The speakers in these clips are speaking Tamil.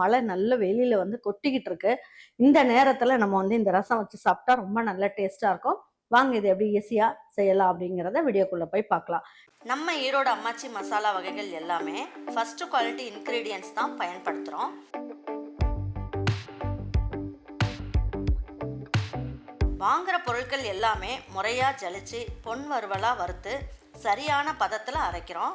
மழை நல்ல வெளியில வந்து கொட்டிக்கிட்டு இருக்கு இந்த நேரத்துல நம்ம வந்து இந்த ரசம் வச்சு சாப்பிட்டா ரொம்ப நல்ல டேஸ்டா இருக்கும். வாங்க இது எப்படி ஈஸியா செய்யலாம் அப்படிங்கிறத வீடியோக்குள்ள போய் பார்க்கலாம். நம்ம ஈரோடு அம்மாச்சி மசாலா வகைகள் எல்லாமே ஃபர்ஸ்ட் குவாலிட்டி இன்க்ரீடியன்ஸ் தான் பயன்படுத்துகிறோம் வாங்குற பொருட்கள் எல்லாமே முறையாக ஜலிச்சு பொன் வறுவலாக வறுத்து சரியான பதத்தில் அரைக்கிறோம்.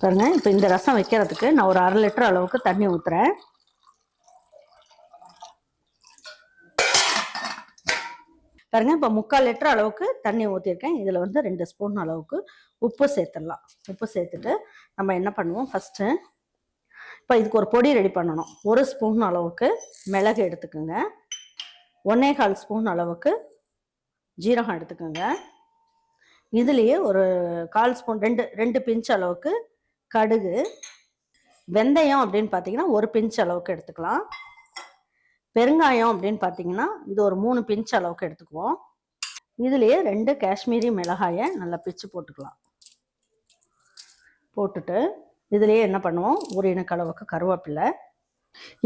பாருங்க இப்போ இந்த ரசம் வைக்கிறதுக்கு நான் ஒரு அரை லிட்டர் அளவுக்கு தண்ணி ஊற்றுறேன் பாருங்க இப்போ முக்கால் லிட்டர் அளவுக்கு தண்ணி ஊற்றிருக்கேன் இதில் வந்து ரெண்டு ஸ்பூன் அளவுக்கு உப்பு சேர்த்துடலாம். உப்பு சேர்த்துட்டு நம்ம என்ன பண்ணுவோம் ஃபஸ்ட்டு இப்போ இதுக்கு ஒரு பொடி ரெடி பண்ணணும். ஒரு ஸ்பூன் அளவுக்கு மிளகு எடுத்துக்கோங்க. ஒன்னே கால் ஸ்பூன் அளவுக்கு ஜீரகம் எடுத்துக்கோங்க. இதுலேயே ஒரு கால் ஸ்பூன் ரெண்டு ரெண்டு பிஞ்ச் அளவுக்கு கடுகு வெந்தயம் அப்படின்னு பார்த்தீங்கன்னா ஒரு பிஞ்ச் அளவுக்கு எடுத்துக்கலாம். பெருங்காயம் அப்படின்னு பார்த்தீங்கன்னா இது ஒரு மூணு பிஞ்ச் அளவுக்கு எடுத்துக்குவோம். இதுலேயே ரெண்டு காஷ்மீரி மிளகாயை நல்லா பிச்சு போட்டுக்கலாம். போட்டுட்டு இதுலேயே என்ன பண்ணுவோம்? ஒரு இனக்களவுக்கு கருவேப்பில்லை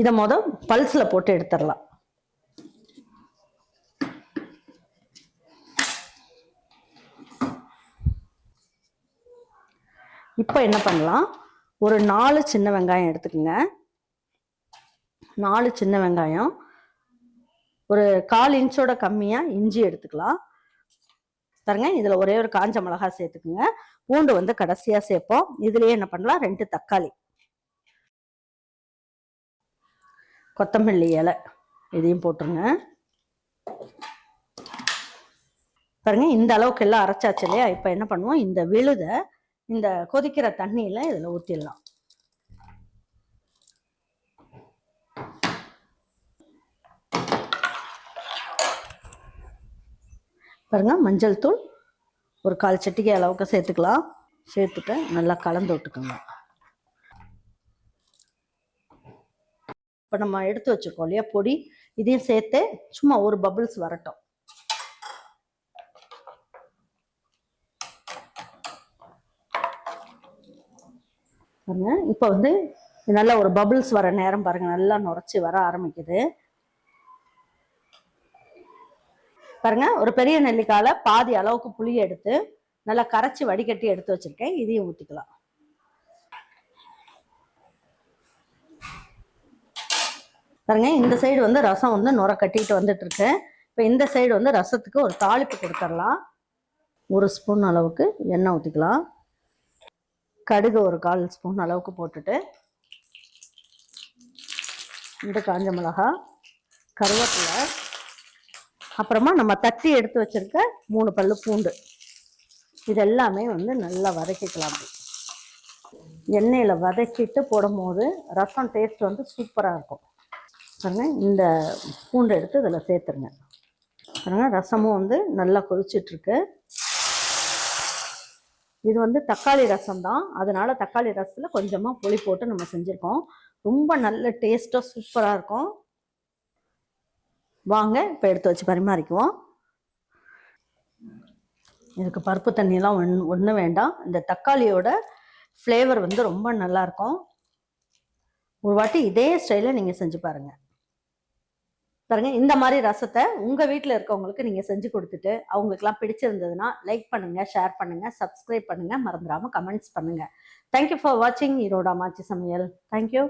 இதை மொதல் பல்ஸில் போட்டு எடுத்துடலாம். இப்போ என்ன பண்ணலாம்? ஒரு நாலு சின்ன வெங்காயம் எடுத்துக்கோங்க. நாலு சின்ன வெங்காயம். ஒரு கால் இன்ச்சோட கம்மியாக இஞ்சி எடுத்துக்கலாம். பாருங்க இதில் ஒரே ஒரு காஞ்ச மிளகாய் சேர்த்துக்குங்க. பூண்டு வந்து கடைசியாக சேர்ப்போம். இதுலேயே என்ன பண்ணலாம்? ரெண்டு தக்காளி. கொத்தமல்லி இலை. இதையும் போட்டுருங்க. பாருங்க இந்த அளவுக்கு எல்லாம் அரைச்சாச்சு இல்லையா? இப்போ என்ன பண்ணுவோம்? இந்த விழுதை இந்த கொதிக்கிற தண்ணியில் இதில் ஊற்றிடலாம் பாருங்க மஞ்சள் தூள் ஒரு கால் சட்டிக்கை அளவுக்கு சேர்த்துக்கலாம். சேர்த்துட்டு நல்லா கலந்து விட்டுக்கோங்க. இப்போ நம்ம எடுத்து வச்சுருக்கோம் இல்லையா பொடி. இதையும் சேர்த்து சும்மா ஒரு பபிள்ஸ் வரட்டும். பாருங்க. இப்போ வந்து நல்லா ஒரு பபுள்ஸ் வர நேரம் பாருங்க. நல்லா நுரைச்சி வர ஆரம்பிக்குது. பாருங்க. ஒரு பெரிய நெல்லிக்காயில பாதி அளவுக்கு புளி எடுத்து நல்லா கரைச்சி வடிகட்டி எடுத்து வச்சிருக்கேன். இதையும் ஊற்றிக்கலாம் பாருங்க. இந்த சைடு வந்து ரசம் வந்து நுர கட்டிட்டு வந்துட்டு இருக்கு இப்போ இந்த சைடு வந்து ரசத்துக்கு ஒரு தாளிப்பு கொடுத்துடலாம். ஒரு ஸ்பூன் அளவுக்கு எண்ணெய் ஊற்றிக்கலாம் கடுகு ஒரு கால் ஸ்பூன் அளவுக்கு போட்டுட்டு இந்த காஞ்ச மிளகா கருவேப்பிலை அப்புறமா நம்ம தட்டி எடுத்து வச்சிருக்க மூணு பல்லு பூண்டு. இது எல்லாமே வந்து நல்லா வதக்கிக்கலாம். அப்படி எண்ணெயில் வதக்கிட்டு போடும்போது ரசம் டேஸ்ட் வந்து சூப்பராக இருக்கும். பாருங்க இந்த பூண்டு எடுத்து இதில் சேர்த்துருங்க. பாருங்க ரசமும் வந்து நல்லா கொதிச்சிட்ருக்கு இது வந்து தக்காளி ரசம் தான் அதனால தக்காளி ரசத்தில் கொஞ்சமாக புளி போட்டு நம்ம செஞ்சுருக்கோம். ரொம்ப நல்ல டேஸ்ட்டாக சூப்பராக இருக்கும். வாங்க இப்போ எடுத்து வச்சு பரிமாறிக்குவோம். இதுக்கு பருப்பு தண்ணியெல்லாம் ஒன் ஒன்றும் வேண்டாம். இந்த தக்காளியோட ஃப்ளேவர் வந்து ரொம்ப நல்லா இருக்கும். ஒரு வாட்டி இதே ஸ்டைலில் நீங்கள் செஞ்சு பாருங்கள் பாருங்க இந்த மாதிரி ரசத்தை உங்கள் வீட்டில் இருக்கவங்களுக்கு நீங்கள் செஞ்சு கொடுத்துட்டு அவங்களுக்குலாம் பிடிச்சிருந்ததுன்னா லைக் பண்ணுங்கள் ஷேர் பண்ணுங்கள் சப்ஸ்கிரைப் பண்ணுங்கள் மறந்துடாமல் கமெண்ட்ஸ் பண்ணுங்கள் தேங்க்யூ ஃபார் வாட்சிங் ஈரோடா மாச்சி சமையல். தேங்க்யூ